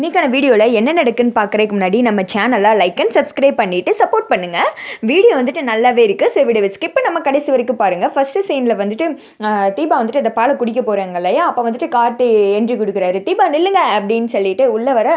இன்றைக்கான வீடியோவில் என்ன நடக்குன்னு பார்க்குறதுக்கு முன்னாடி நம்ம சேனலை லைக் அண்ட் சப்ஸ்கிரைப் பண்ணிவிட்டு சப்போர்ட் பண்ணுங்கள் வீடியோ வந்துட்டு நல்லாவே இருக்குது ஸோ வீடியோ ஸ்கிப் நம்ம கடைசி வரைக்கும் பாருங்கள் ஃபஸ்ட்டு சீனில் வந்துட்டு தீபா வந்துட்டு இந்த பாலை குடிக்க போகிறாங்க இல்லையா? அப்போ வந்துட்டு கார்த்தி என்ட்ரி கொடுக்குறாரு. தீபா நில்லுங்க அப்படின்னு சொல்லிட்டு உள்ளே வர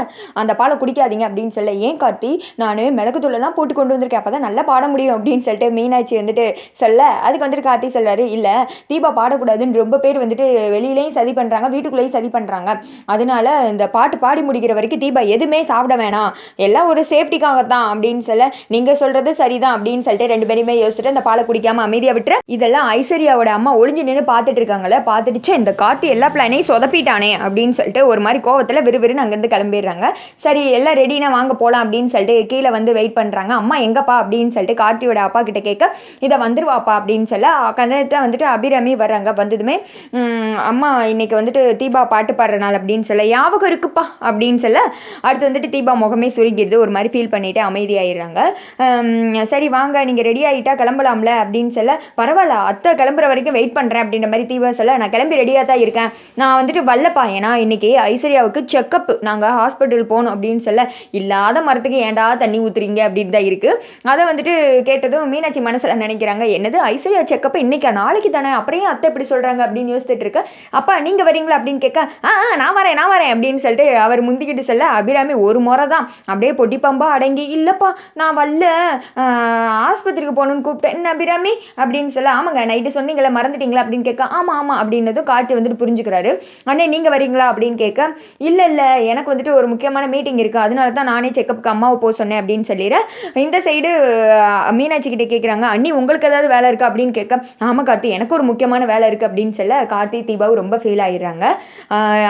அந்த பாலை குடிக்காதீங்க அப்படின்னு சொல்ல ஏன் கார்த்தி? நான் மிளகுத்தூளெல்லாம் போட்டு கொண்டு வந்திருக்கேன். அப்போ தான் நல்லா பாட முடியும் அப்படின்னு சொல்லிட்டு மீனாட்சி வந்துட்டு சொல்ல அதுக்கு வந்துட்டு கார்த்தி சொல்கிறாரு இல்லை தீபா பாடக்கூடாதுன்னு ரொம்ப பேர் வந்துட்டு வெளியிலையும் சதி பண்ணுறாங்க வீட்டுக்குள்ளேயும் சதி பண்ணுறாங்க அதனால இந்த பாட்டு பாடி முடிக்கிற வரைக்கும் தீபா எதுவுமே சாப்பிட வேணாம். எல்லாம் ஒரு சேஃப்டிக்காக தான் அப்படின்னு சொல்ல நீங்கள் சொல்கிறது சரிதான் அப்படின்னு சொல்லிட்டு ரெண்டு பேருமே யோசிச்சுட்டு அந்த பாலை குடிக்காம அமைதியாக விட்டுற இதெல்லாம் ஐஸ்வர்யாவோட அம்மா ஒளிஞ்சு நின்று பார்த்துட்டு இருக்காங்களே பார்த்துட்டுச்சு இந்த கார்த்தி எல்லா பிளானையும் சொதப்பிட்டானே அப்படின்னு சொல்லிட்டு ஒரு மாதிரி கோவத்தில் விறுவிறுன்னு அங்கேருந்து கிளம்பிடுறாங்க. சரி எல்லாம் ரெடினா வாங்க போகலாம் அப்படின்னு சொல்லிட்டு கீழே வந்து வெயிட் பண்ணுறாங்க அம்மா எங்கப்பா? அப்படின்னு சொல்லிட்டு கார்த்தியோட அப்பா கிட்ட கேட்க இதை வந்துருவாப்பா? அப்படின்னு சொல்ல கண்டிப்பாக வந்துட்டு அபிராமி வர்றாங்க. வந்ததுமே அம்மா இன்னைக்கு வந்துட்டு தீபா பாட்டு பாடுற நாள் அப்படின்னு சொல்ல ஞாபகம் இருக்குப்பா அப்படின்னு சொல்ல அடுத்து வந்துட்டு தீபா முகமே சுருங்கிடுது. ஒரு மாதிரி ஃபீல் பண்ணிட்டு அமைதியாயிடுறாங்க. சரி வாங்க நீங்கள் ரெடி ஆகிட்டா கிளம்பலாம்ல அப்படின்னு சொல்ல பரவாயில்ல அத்தை கிளம்புற வரைக்கும் வெயிட் பண்ணுறேன் அப்படின்ற மாதிரி தீபா சொல்ல நான் கிளம்பி ரெடியாக தான் இருக்கேன். நான் வந்துட்டு வரலப்பா ஏன்னா இன்றைக்கி ஐஸ்வர்யாவுக்கு செக்கப் நாங்கள் ஹாஸ்பிட்டல் போகணும் அப்படின்னு சொல்ல இல்லாத மரத்துக்கு ஏன்டா தண்ணி ஊத்துறீங்க அப்படின்னு தான் இருக்குது அதை வந்துட்டு கேட்டதும் மீனாட்சி மனசில் நினைக்கிறாங்க என்னது ஐஸ்வர்யா செக்கப் இன்றைக்கா நாளைக்கு தானே? அப்புறம் அத்தை இப்படி சொல்கிறாங்க அப்படின்னு யோசிச்சுட்டு இருக்க. அப்பா நீங்கள் வரீங்களா அப்படின்னு கேட்க ஆ ஆ, நான் வரேன் நான் வரேன் அப்படின்னு சொல்லிட்டு அவர் முந்திக்கிட்டு சொல்ல அபிராமி ஒரு முறை தான் அப்படியே பொட்டி பம்பா அடங்கி இல்லைப்பா நான் வரல. ஆஸ்பத்திரிக்கு போகணுன்னு கூப்பிட்டேன். என்ன அபிராமி? அப்படின்னு சொல்ல ஆமாங்க நைட்டு சொன்னீங்களே மறந்துட்டீங்களா? அப்படின்னு கேட்க ஆமாம் ஆமாம் அப்படின்னதும் கார்த்தி வந்துட்டு புரிஞ்சுக்கிறாரு. அண்ணே நீங்கள் வரீங்களா? அப்படின்னு கேட்க இல்லை இல்லை எனக்கு வந்துட்டு ஒரு முக்கியமான மீட்டிங் இருக்குது அதனால தான் நானே செக்கப்புக்கு அம்மாவை போக சொன்னேன் அப்படின்னு சொல்லிடுறேன் இந்த சைடு மீனாட்சி கிட்ட கேட்குறாங்க அண்ணி உங்களுக்கு ஏதாவது வேலை இருக்கா? அப்படின்னு கேட்க ஆமாம் கார்த்தி எனக்கு ஒரு முக்கியமான வேலை இருக்குது அப்படின்னு சொல்ல கார்த்தி தீபாவும் ரொம்ப ஃபீல் ஆயிடுறாங்க.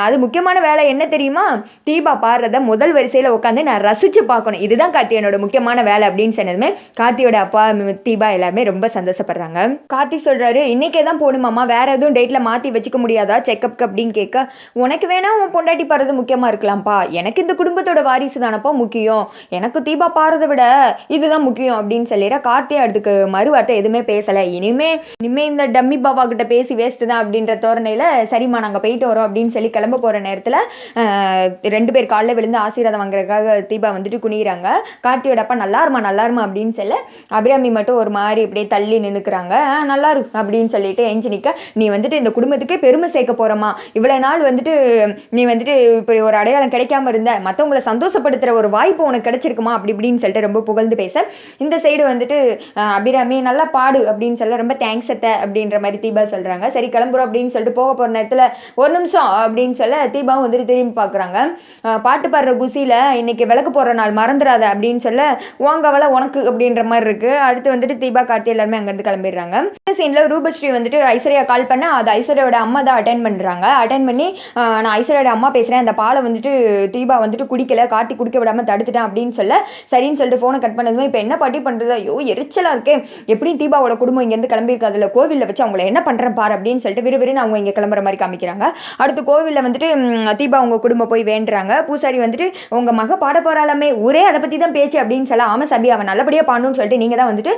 அது முக்கியமான வேலை என்ன தெரியுமா? தீபா பாடுறத முதல் வரிசையில் உட்காந்து நான் ரசித்து பார்க்கணும். இதுதான் கார்த்தி என்னோட முக்கியமான வேலை அப்படின்னு சொன்னதுமே கார்த்தியோட அப்பா தீபா எல்லாருமே ரொம்ப சந்தோஷப்படுறாங்க. கார்த்தி சொல்கிறாரு இன்னைக்கே தான் போகணுமாம்மா வேற எதுவும் டேட்டில் மாற்றி வச்சுக்க முடியாதா? செக்கப்க்கு அப்படின்னு கேட்க உனக்கு வேணா உன் பொண்டாட்டி பாடுறது முக்கியமாக இருக்கலாம்ப்பா. எனக்கு இந்த குடும்பத்தோட வாரிசு தானப்பா முக்கியம். எனக்கு தீபா பாடுறதை விட இதுதான் முக்கியம். அப்படின்னு சொல்லிடுற கார்த்தி அதுக்கு மறுவார்த்தை எதுவுமே பேசலை. இனிமே இனிமே இந்த டம்மி பாபா கிட்ட பேசி வேஸ்ட்டு தான். அப்படின்ற தோரணையில் சரிம்மா நாங்கள் போயிட்டு வரோம். அப்படின்னு சொல்லி கிளம்ப போகிற நேரத்தில் ரெண்டு பேர் காலைல விழுந்து ஆசீர்வாதம் வாங்குறதுக்காக தீபா வந்துட்டு குனிகிறாங்க கார்த்தியோட அப்பா நல்லா இருமா நல்லா இருமா அப்படின்னு சொல்ல அபிராமி மட்டும் ஒரு மாதிரி இப்படியே தள்ளி நின்றுக்கிறாங்க நல்லா இருக்கும் அப்படின்னு சொல்லிட்டு எஞ்சி நிற்க நீ வந்துட்டு இந்த குடும்பத்துக்கே பெருமை சேர்க்க போகிறம்மா இவ்வளோ நாள் வந்துட்டு நீ வந்துட்டு இப்படி ஒரு அடையாளம் கிடைக்காம இருந்த மற்றவங்களை சந்தோஷப்படுத்துகிற ஒரு வாய்ப்பு உனக்கு கிடைச்சிருக்குமா? அப்படி இப்படின்னு சொல்லிட்டு ரொம்ப புகழ்ந்து பேச இந்த சைடு வந்துட்டு அபிராமி நல்லா பாடு அப்படின்னு சொல்ல ரொம்ப தேங்க்ஸ் அத்தை அப்படின்ற மாதிரி தீபா சொல்கிறாங்க சரி கிளம்புறோம் அப்படின்னு சொல்லிட்டு போக போகிற நேரத்தில் ஒரு நிமிஷம் அப்படின்னு சொல்ல தீபாவும் வந்துட்டு திரும்பி பார்க்குறாங்க பாட்டு பாடுற குசியில் இன்றைக்கி விளக்கு போடுற நாள் மறந்துடாத அப்படின்னு சொல்ல உங்கவள உனக்கு அப்படின்ற மாதிரி இருக்குது அடுத்து வந்துட்டு தீபா கார்த்தி எல்லாருமே அங்கேருந்து கிளம்பிடுறாங்க. இந்த சீனில் ரூபஸ்ரீ வந்துட்டு ஐஸ்வர்யா கால் பண்ண அது ஐஸ்வர்யாவோட அம்மா தான் அட்டன் பண்ணுறாங்க அட்டன் பண்ணி நான் ஐஸ்வர்யாவோட அம்மா பேசுகிறேன் அந்த பாலை வந்துட்டு தீபா வந்துட்டு குடிக்கல காட்டி குடிக்க விடாமல் தடுத்துட்டேன் அப்படின்னு சொல்ல சரின்னு சொல்லிட்டு ஃபோனை கட் பண்ணதுமே இப்போ என்ன பாட்டி பண்ணுறது ஐயோ எரிச்சலாக இருக்கே. எப்படியும் தீபாவோட குடும்பம் இங்கேருந்து கிளம்பியிருக்கு. அதில் கோவிலில் வச்சு அவங்கள என்ன பண்ணுறேன் பாரு அப்படின்னு சொல்லிட்டு விறுவிறுன்னு அவங்க இங்கே கிளம்புற மாதிரி காமிக்கிறாங்க. அடுத்து கோவிலில் வந்துட்டு தீபா அவங்க குடும்பம் போய் வேண்டுறாங்க. பூசாரி வந்துட்டு உங்கள் மக பாட போகிறாலுமே ஒரே அதை பற்றி தான் பேச்சு அப்படின்னு சொல்ல ஆமாம் சபி அவன் நல்லபடியாக பண்ணணும்னு சொல்லிட்டு நீங்கள் தான் வந்துட்டு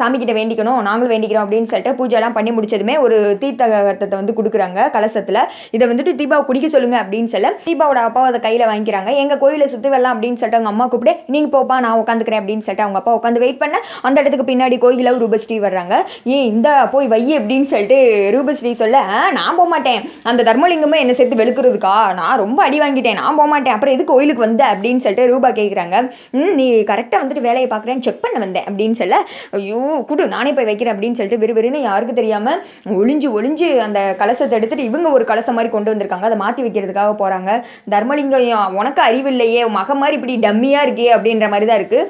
சாமிக்கிட்ட சாமி கிட்ட வேண்டிக்கணும் நாங்களும் வேண்டிக்கிறோம் அப்படின்னு சொல்லிட்டு பூஜைலாம் பண்ணி முடிச்சதுமே ஒரு தீர்த்தகத்தை வந்து கொடுக்குறாங்க கலசத்தில். இதை வந்துட்டு தீபாவை குடிக்க சொல்லுங்க அப்படின்னு சொல்ல தீபாவோட அப்பாவை அதை கையில் வாங்கிக்கிறாங்க. எங்கள் கோயிலை சுற்றி வரலாம் அப்படின்னு சொல்லிட்டு அவங்க அம்மா கூப்பிட்டு நீங்கள் போப்பா நான் உட்காந்துக்கிறேன் அப்படின்னு சொல்லிட்டு அவங்க அப்பா உட்காந்து வெயிட் பண்ண அந்த இடத்துக்கு பின்னாடி கோயிலில் ரூபஸ்ரீ வர்றாங்க. ஏன் இந்த போய் வை அப்படின்னு சொல்லிட்டு ரூபஸ்ரீ சொல்ல நான் போக மாட்டேன் அந்த தர்மலிங்கமே என்னை சேர்த்து வெளுக்கிறதுக்கா? நான் ரொம்ப அடி வாங்கிட்டேன். நான் போக மாட்டேன் அப்புறம் எதுக்கு கோயிலுக்கு வந்த? அப்படின்னு சொல்லிட்டு ரூபா கேட்குறாங்க ம் நீ கரெக்டாக வந்துட்டு வேலையை பார்க்குறேன்னு செக் பண்ண வந்தேன் அப்படின்னு சொல்ல ஐயோ குடு நானே போய் வைக்கிறேன் அப்படின்னு சொல்லிட்டு விறுவிறுன்னு யாருக்கு தெரியாமல் ஒளிஞ்சு ஒளிஞ்சு அந்த கலசத்தை எடுத்துகிட்டு இவங்க ஒரு கலசம் மாதிரி கொண்டு வந்திருக்காங்க. அதை மாற்றி வைக்கிறதுக்காக போகிறாங்க தர்மலிங்கம் உனக்கு அறிவில்லையே மக மாதிரி இப்படி டம்மியாக இருக்கே அப்படின்ற மாதிரி தான் இருக்குது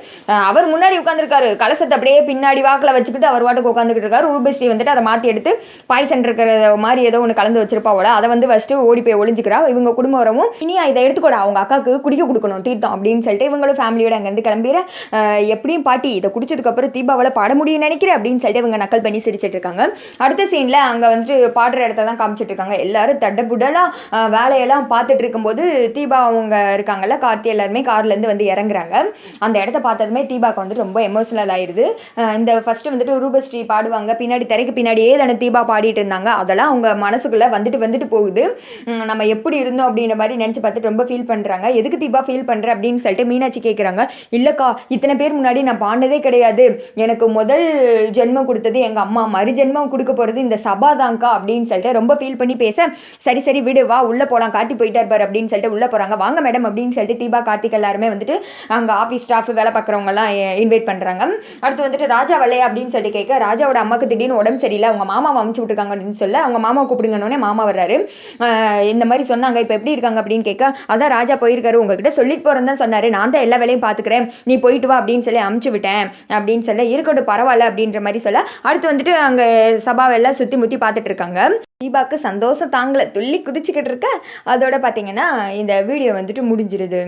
அவர் முன்னாடி உட்காந்துருக்காரு கலசத்தை அப்படியே பின்னாடி வாக்கில் வச்சுக்கிட்டு அவர் வாட்டுக்கு உட்காந்துக்கிட்டு இருக்காரு. ரூபஸ்ரீ வந்துட்டு அதை மாற்றி எடுத்து பாய்சன் இருக்கிற மாதிரி ஏதோ ஒன்று கலந்து வச்சிருப்பாவோட அதை வந்து ஃபஸ்ட்டு ஓடி போய் ஒளிஞ்சிக்கிறா. இவங்க குடும்பம் வரவும் இனி இதை எடுத்துக்கூட அவங்க அக்காவுக்கு குடிக்க கொடுக்கணும் தீர்த்தம் அப்படின்னு சொல்லிட்டு இவங்களும் ஃபேமிலியோட அங்கேருந்து கிளம்பிற எப்படியும் பாட்டி இதை குடிச்சதுக்கப்புறம் தீபாவால் பாட முடியும்னு நினைக்கிறேன் அப்படின்னு சொல்லிட்டு இவங்க நக்கல் பண்ணி சிரிச்சிட்டு இருக்காங்க. அடுத்த சீனில் அங்கே வந்துட்டு பாடுற இடத்த தான் காமிச்சிட்டு இருக்காங்க. எல்லாரும் தட்டப்புடலாக வேலையெல்லாம் பார்த்துட்டு இருக்கும்போது தீபா அவங்க இருக்காங்கல்ல கார்த்தி எல்லாருமே கார்லேருந்து வந்து இறங்குறாங்க. அந்த இடத்த பார்த்ததுமே தீபாக்கு வந்து ரொம்ப எமோஷனல் ஆயிடுது இந்த ஃபஸ்ட்டு வந்துட்டு ரூபஸ்ரீ பாடுவாங்க பின்னாடி திரைக்கு பின்னாடியே தானே தீபா பாடிட்டு இருந்தாங்க. அதெல்லாம் அவங்க மனசுக்குள்ளே வந்துட்டு வந்துட்டு போகுது. நம்ம எப்படி இருந்தோம் அப்படின்ற மாதிரி நினச்சி பார்த்துட்டு ரொம்ப ரொம்ப ஃபீல் பண்ணுறாங்க எதுக்கு தீபா ஃபீல் பண்ணுற அப்படின்னு சொல்லிட்டு மீனாட்சி கேட்குறாங்க இல்லைக்கா இத்தனை பேர் முன்னாடி நான் பாடினதே கிடையாது. எனக்கு முதல் ஜென்மம் கொடுத்தது எங்கள் அம்மா. மறு ஜென்மம் கொடுக்க போகிறது இந்த சபாதாங்க்கா அப்படின்னு சொல்லிட்டு ரொம்ப ஃபீல் பண்ணி பேச சரி சரி விடு வா உள்ளே போகலாம் காட்டி போயிட்டார் பாரு அப்படின்னு சொல்லிட்டு உள்ளே போகிறாங்க வாங்க மேடம் அப்படின்னு சொல்லிட்டு தீபா கார்த்திக் எல்லாருமே வந்துட்டு அங்கே ஆஃபீஸ் ஸ்டாஃப் வேலை பார்க்குறவங்கலாம் இன்வைட் பண்ணுறாங்க அடுத்து வந்துட்டு ராஜா வல்லையா அப்படின்னு சொல்லிட்டு கேட்க ராஜாவோட அம்மாவுக்கு திடீர்னு உடம்பு சரியில்லை. அவங்க மாமாவை அமுச்சு விட்டுருக்காங்க அப்படின்னு சொல்ல அவங்க மாமா கூப்பிடுங்கன்னே மாமா வர்றாரு. இந்த மாதிரி சொன்னாங்க. இப்போ எப்படி இருக்காங்க அப்படின்னு கேட்க அதான் ராஜா போயிருக்காரு உங்ககிட்ட சொல்லிட்டு போகிறேன்னு தான் சொன்னார். நான் தான் எல்லா வேலையும் பார்த்துக்கிறேன் நீ போயிட்டு வா அப்படின்னு சொல்லி அமுச்சு விட்டேன் அப்படின்னு சொல்ல இருக்கட்டும் பரவாயில்ல அப்படின்ற மாதிரி சொல்ல அடுத்து வந்துட்டு அங்கே சபாவெல்லாம் சுற்றி முற்றி பார்த்துட்டு இருக்காங்க. தீபாக்கு சந்தோஷம் தாங்கலை. துள்ளி குதிச்சுக்கிட்டு இருக்க. அதோட பார்த்தீங்கன்னா இந்த வீடியோ வந்துட்டு முடிஞ்சிருது.